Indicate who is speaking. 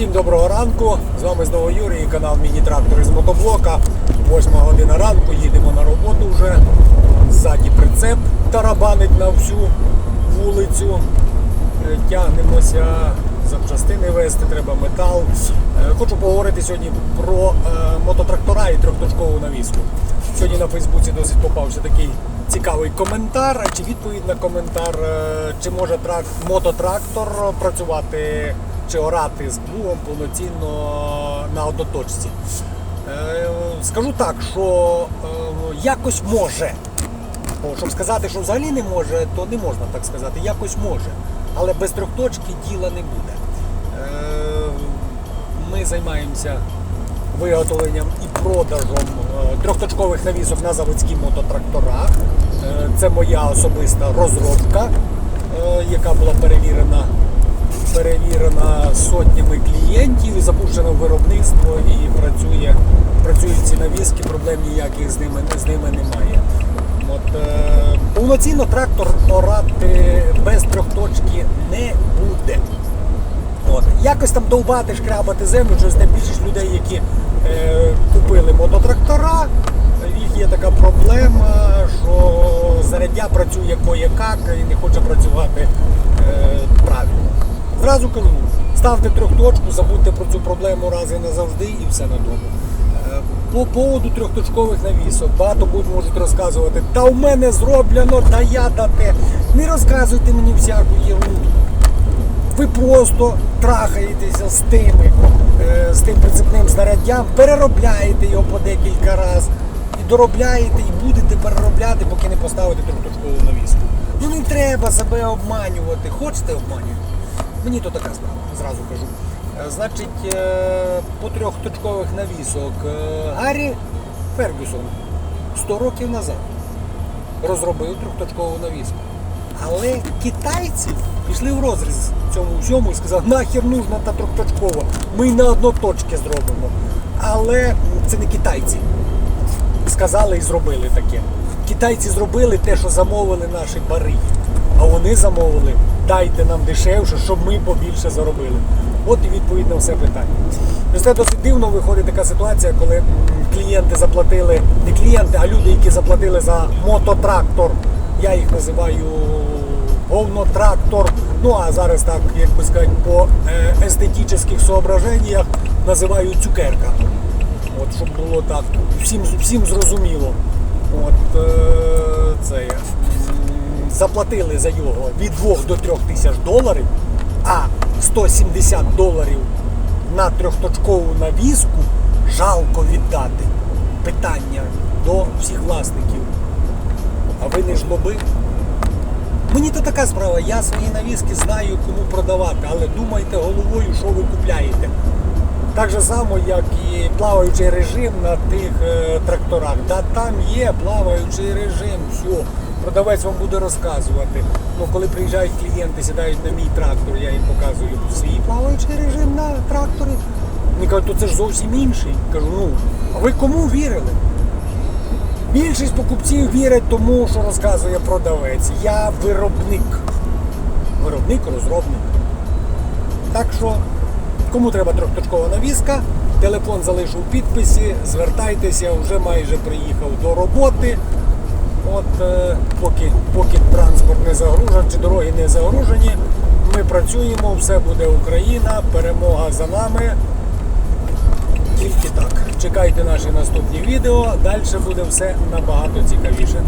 Speaker 1: Всім доброго ранку. З вами знову Юрій, канал Міні-Трактор із мотоблока. 8 година ранку, їдемо на роботу вже. Ззаді прицеп тарабанить на всю вулицю. Е, Тягнемося, запчастини вести, треба метал. Е, Хочу поговорити сьогодні про е, мототрактора і трьохточкову навіску. Сьогодні на Фейсбуці досить попався такий цікавий коментар чи відповідь на коментар, чи може трак, мототрактор працювати чи орати з плугом повноцінно на одноточці. Е, Скажу так, що е, якось може. Щоб сказати, що взагалі не може, то не можна так сказати. Якось може. Але без трьохточки діла не буде. Е, Ми займаємося виготовленням і продажем е, трьохточкових навісок на заводських мототракторах. Це моя особиста розробка, яка була перевірена, перевірена сотнями клієнтів в виробництво і працює, працюють ці навіски, проблем ніяких з ними, з ними немає. От, е, повноцінно трактор орати без трьохточки не буде. От. Якось там довбати, шкрябати землю, через те більшість людей, які е, купили мототрактора, їх є така проблема, що заряддя працює кояк і не хоче працювати е, правильно. Зразу кажу, ставте трьохточку, забудьте про цю проблему раз і назавжди і все на дому. Е, По поводу трьохточкових навісок багато будуть можуть розказувати, та в мене зроблено, та я дате. Не розказуйте мені всяку єрунду ви просто трахаєтеся з тими, е, з тим прицепним знаряддям, переробляєте його по декілька разів і доробляєте, і будете переробляти, поки не поставите трьохточкову навіску. Ну не треба себе обманювати. Хочете обманювати? Мені то така справа, зразу кажу. Е, Значить, е, по трьохточкових навісок е, Гаррі Фергюсон 100 років назад розробив трьохточкову навіску. Але китайці пішли в розріз цьому всьому і сказали, нахер нужна та трьохточкова, ми на одноточки зробимо. Але це не китайці. Сказали і зробили таке. Китайці зробили те, що замовили наші бари. А вони замовили, дайте нам дешевше, щоб ми побільше заробили. От і відповідь на все питання. Це досить дивно виходить така ситуація, коли клієнти заплатили, не клієнти, а люди, які заплатили за мототрактор. Я їх називаю говнотрактор. Ну а зараз так, як би сказати, по е, естетичних соображеннях називаю цукерка. От, щоб було так, всім, всім зрозуміло. От, е, це, м, заплатили за його від 2 до 3 тисяч доларів, а 170 доларів на трьохточкову навіску жалко віддати. Питання до всіх власників. А ви не жлоби? Мені то така справа, я свої навіски знаю, кому продавати, але думайте головою, що ви купляєте. Так же само, як і плаваючий режим на тих е, тракторах. Да там є плаваючий режим, все. Продавець вам буде розказувати. Ну, коли приїжджають клієнти, сідають на мій трактор, я їм показую свій плаваючий режим на тракторі. Вони кажуть, то це ж зовсім інший. Кажу, ну, а ви кому вірили? Більшість покупців вірять тому, що розказує продавець. Я виробник. Виробник, розробник. Так що, кому треба трьохточкова навіска, телефон залишу у підписі, звертайтеся, вже майже приїхав до роботи. От е, поки, поки транспорт не загружений, чи дороги не загружені, ми працюємо, все буде Україна, перемога за нами. Тільки так. Чекайте наші наступні відео, далі буде все набагато цікавіше.